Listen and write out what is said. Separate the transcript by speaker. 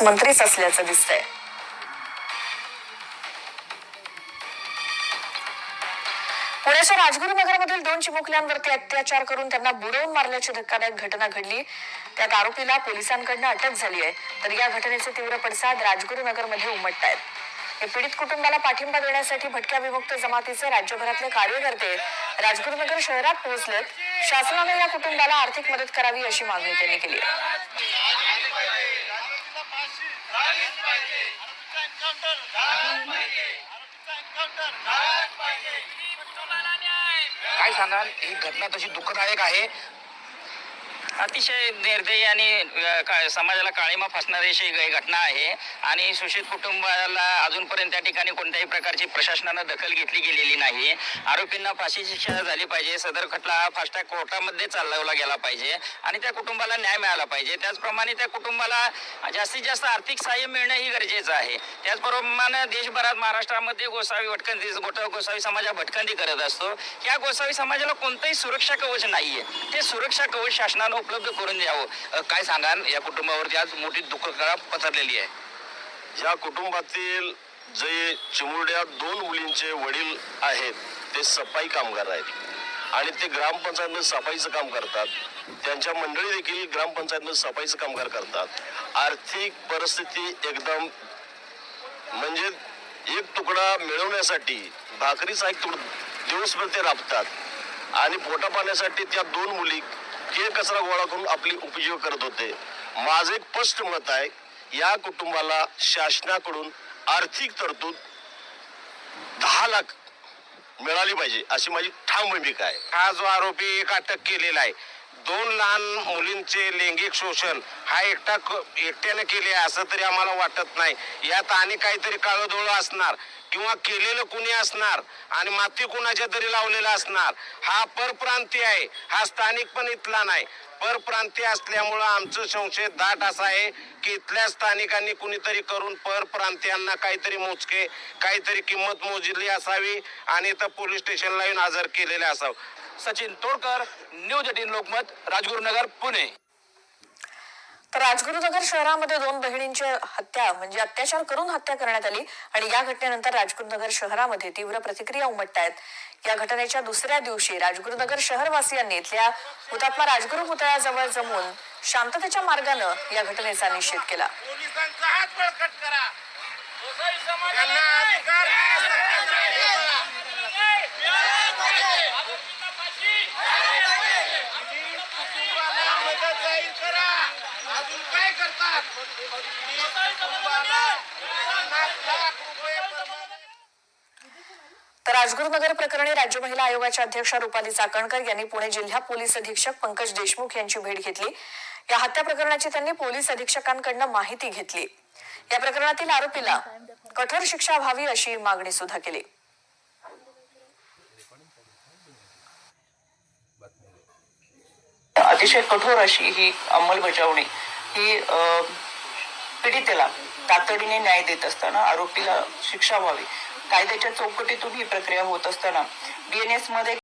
Speaker 1: मंत्रीच असल्याचं दिसतंय पुण्याच्या राजगुरुनगरमधील दोन चिमुकल्यांवरती अत्याचार करून त्यांना बुडवून मारल्याची धक्कादायक घटना घडली त्यात आरोपीला पोलिसांकडनं अटक झाली आहे तर या घटनेचे तीव्र पडसाद राजगुरुनगरमध्ये उमटत आहेत हे पीडित कुटुंबाला पाठिंबा देण्यासाठी भटक्या विमुक्त जमातीचे राज्यभरातले कार्यकर्ते राजगुरुनगर शहरात पोहोचलेत शासनाने या कुटुंबाला आर्थिक मदत करावी अशी मागणी त्यांनी केली
Speaker 2: काय सांगाल? ही घटना तशी दुःखदायक आहे.
Speaker 3: अतिशय निर्दयी आणि का- समाजाला काळीमा फसणारी अशी ही घटना आहे. आणि सुशित कुटुंबाला अजूनपर्यंत त्या ठिकाणी कोणत्याही प्रकारची प्रशासनानं दखल घेतली गेलेली नाही. आरोपींना फाशी शिक्षा झाली पाहिजे. सदर खटला हा फास्टॅग कोर्टामध्ये चालवला गेला पाहिजे. आणि त्या कुटुंबाला न्याय मिळाला पाहिजे. त्याचप्रमाणे त्या कुटुंबाला जास्तीत जास्त आर्थिक सहाय्य मिळणं ही गरजेचं आहे. त्याचप्रमाणे देशभरात महाराष्ट्रामध्ये गोसावी भटकंती गोटा गोसावी समाजा भटकंती करत असतो. या गोसावी समाजाला कोणतंही सुरक्षा कवच नाहीये. ते सुरक्षा कवच शासनानं उपलब्ध करून द्यावं.
Speaker 2: काय सांगाल? या कुटुंबावरती आज मोठी दुःखकळा पसरलेली आहे.
Speaker 4: या कुटुंबातील जे चिमुरड्या दोन मुलींचे वडील आहेत ते सफाई कामगार आहेत. आणि ते ग्रामपंचायतमध्ये सफाईचं काम करतात. त्यांच्या मंडळी देखील ग्रामपंचायतमध्ये सफाईचं कामगार करतात. आर्थिक परिस्थिती एकदम म्हणजे एक तुकडा मिळवण्यासाठी भाकरीचा एक तुकडा दिवसभर ते राबतात. आणि पोटा पाण्यासाठी त्या दोन मुली हे कचरा गोळा करून आपली उपजीव करत होते. माझं एक स्पष्ट मत आहे या कुटुंबाला शासनाकडून आर्थिक तरतूद दहा लाख मिळाली पाहिजे अशी माझी ठाम भूमिका आहे.
Speaker 2: हा जो आरोपी एक अटक केलेला आहे दोन लहान मुलींचे लैंगिक शोषण हा एकटा एकट्याने केले असं तरी आम्हाला वाटत नाही. यात आणि काहीतरी काळोदोळ असणार किंवा केलेलं कुणी असणार आणि माती कुणाच्या तरी लावलेला असणार हा परप्रांतीय आहे. हा स्थानिक पण इथला नाही. परप्रांतीय असल्यामुळं आमचं संशय दाट असा आहे की इथल्या स्थानिकांनी कुणीतरी करून परप्रांतीयांना काहीतरी मोजके काहीतरी किंमत मोजली असावी आणि इथं पोलीस स्टेशनला येऊन हजर केलेले असावं. Sachin Todkar news eighteen Lokmat Rajgurunagar Pune.
Speaker 1: तर राजगुरुनगर शहरामध्ये दोन बहिणींची हत्या म्हणजे अत्याचार करून हत्या करण्यात आली आणि या घटनेनंतर राजगुरुनगर शहरामध्ये तीव्र प्रतिक्रिया उमटत आहेत. या घटनेच्या दुसऱ्या दिवशी राजगुरुनगर शहरवासियांनी इथल्या हुतात्मा राजगुरू पुतळ्याजवळ जमून शांततेच्या मार्गानं या घटनेचा निषेध केला
Speaker 2: पोलिसांचा हात बळकट करा त्यांना अधिकार कुटुंबाला मदत जाहीर करा. अजून काय करतात?
Speaker 1: तर राजगुरुनगर प्रकरणी राज्य महिला आयोगाच्या अध्यक्षा रुपाली चाकणकर यांनी पुणे जिल्हा पोलीस अधीक्षक पंकज देशमुख यांची भेट घेतली. या हत्या प्रकरणाची त्यांनी पोलीस अधीक्षकांकडनं माहिती घेतली. या प्रकरणातील आरोपीला कठोर शिक्षा व्हावी अशी मागणी सुद्धा केली.
Speaker 5: अतिशय कठोर अशी ही अंमलबजावणी. ही पीडितेला तातडीने न्याय देत असताना आरोपीला शिक्षा व्हावी. कायद्याच्या चौकटीतून ही प्रक्रिया होत असताना डीएनएसमध्ये